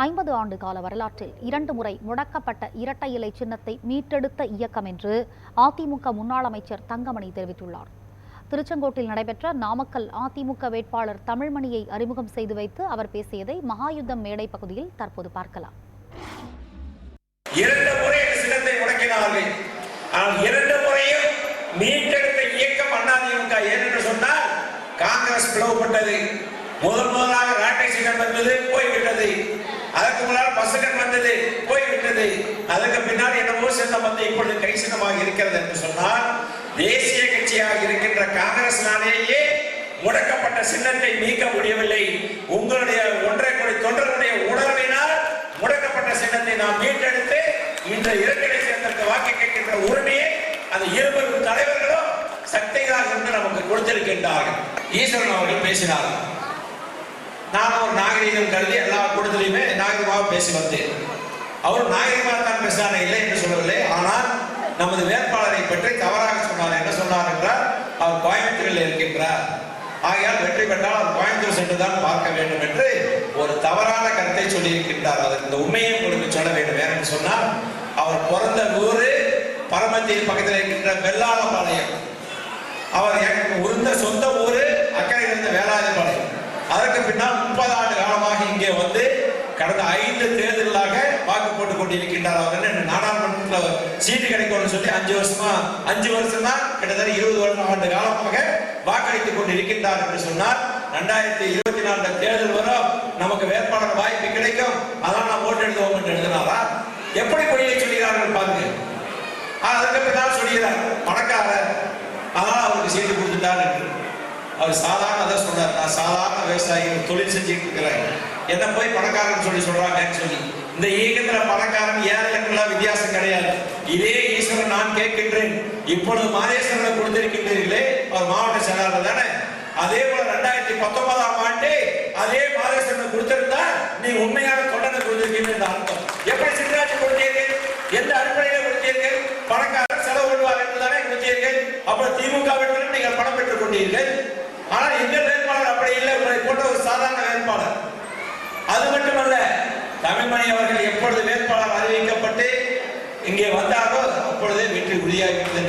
ஐம்பது ஆண்டு கால வரலாற்றில் இரண்டு முறை முடக்கப்பட்ட இரட்டை இலை சின்னத்தை மீட்டெடுத்த இயக்கம் என்று அதிமுக முன்னாள் அமைச்சர் தங்கமணி தெரிவித்துள்ளார். திருச்செங்கோட்டில் நடைபெற்ற நாமக்கல் அதிமுக வேட்பாளர் தமிழ்மணியை அறிமுகம் செய்து வைத்து அவர் பேசியதை மகாயுத்தம் மேடை பகுதியில் தற்போது பார்க்கலாம். இரண்டு முறை சின்னத்தை முடக்கினார்கள். ஆனால் இரண்டு முறையும் மீட்டெடுத்த இயக்கம் அதிமுக ஏனென்று சொன்னால் காங்கிரஸ் பிளவுபட்டது. முதல் முதலாக ராட்டை சின்னம் வந்தது போய்விட்டது. அதற்கு முன்னால் பசுகன் வந்தது போய்விட்டது. அதற்கு பின்னால் என்னவோ சின்னம் வந்து இப்பொழுது கை சின்னமாக இருக்கிறது என்று சொன்னால் தேசிய கட்சியாக இருக்கின்ற காங்கிரசினாலேயே முடக்கப்பட்ட சின்னத்தை நீக்க முடியவில்லை. உங்களுடைய ஒன்றை கோடி தொண்டர்களுடைய உணர்வினால் முடக்கப்பட்ட சின்னத்தை நாம் மீட்டெடுத்து இந்த இரட்டை சேர்ந்தற்கு வாக்கு கேட்கின்ற உரிமையை அந்த இருவரும் தலைவர்களும் சக்திகளாக இருந்து நமக்கு கொடுத்திருக்கின்றார்கள். ஈஸ்வரன் அவர்கள் பேசினார்கள் நாம் ஒரு நாகரீகம் கருதி எல்லா கூட்டத்திலையுமே நாகரிகமாக பேசி வந்தேன். அவர் நாகரிகமாக தான் பேசினார் இல்லை என்று சொல்லவில்லை. ஆனால் நமது வேட்பாளரை பற்றி தவறாக சொன்னார். என்ன சொன்னார் என்றால் அவர் கோயம்புத்தூரில் இருக்கின்றார். ஆகையால் வெற்றி பெற்றால் அவர் கோயம்புத்தூர் சென்று தான் பார்க்க வேண்டும் என்று ஒரு தவறான கருத்தை சொல்லியிருக்கின்றார். அதற்கு இந்த உண்மையை உங்களுக்கு சொல்ல வேண்டும். வேற என்று சொன்னால் அவர் பிறந்த ஊர் பரமத்தியில் பக்கத்தில் இருக்கின்ற வெள்ளாளபாளையம். அவர் எனக்கு உருந்த சொந்த ஊர் அக்கறை இருந்த வேளாதிபாளையம் அதற்கு பின்னால் முப்பது ஆண்டு காலமாக இங்கே வந்து கடந்த ஐந்து தேர்தலாக வாக்கு போட்டுக் கொண்டிருக்கின்றார் அவர். என்ன நாடாளுமன்றத்தில் சீட்டு கிடைக்கும்னு சொல்லி அஞ்சு வருஷமா அஞ்சு வருஷம் தான் கிட்டத்தட்ட இருபது வருடம் ஆண்டு காலமாக வாக்களித்துக் கொண்டிருக்கின்றார் என்று சொன்னார் ரெண்டாயிரத்தி இருபத்தி நாலு தேர்தல் வரும் நமக்கு வேட்பாளர் வாய்ப்பு கிடைக்கும் அதான் நான் ஓட்டு எழுதுவோம் என்று எழுதினாரா? எப்படி கொடியை சொல்கிறார்கள் பாருங்க. ஆஹ் அதுக்கு பின்னால் சொல்கிறார் பணக்காரர் அதனால் அவருக்கு சீட்டு கொடுத்துட்டார் என்று அவர் சாதாரண தான் சொல்றார் நான் சாதாரண விவசாயி தொழில் செஞ்சுட்டு இருக்கிறேன் என்ன போய் பணக்காரன் சொல்லி சொல்றாங்கன்னு சொல்லி. இந்த இயக்கத்துல பணக்காரன் ஏழைகளுக்கெல்லாம் வித்தியாசம் கிடையாது? இதே ஈஸ்வரன் நான் கேட்கின்றேன். இப்பொழுது மாதேஸ்வரனை கொடுத்திருக்கின்றீர்களே அவர் மாவட்ட செயலாளர் தானே. அதே போல ரெண்டாயிரத்தி பத்தொன்பதாம் ஆண்டு அதே மாதேஸ்வரனை கொடுத்திருந்தா நீ உண்மையான தொண்டனை கொடுத்திருக்கீங்க அர்த்தம். எப்படி சித்தராஜ் கொடுத்தீர்கள்? எந்த அடிப்படையில கொடுத்தீர்கள்? பணக்காரர் செலவு கொள்வார் என்றுதானே கொடுத்தீர்கள். அப்புறம் திமுக வேட்பாளர் நீங்கள் பணம் பெற்றுக் கொண்டீர்கள் ஆனால் எங்கள் வேட்பாளர் அப்படி இல்லை உங்களை போன்ற ஒரு சாதாரண வேட்பாளர் அது மட்டுமல்ல தமிழ்மணி அவர்கள் எப்பொழுது வேட்பாளர் அறிவிக்கப்பட்டு இங்கே வந்தாரோ அப்பொழுதே வெற்றி உறுதியாகிறது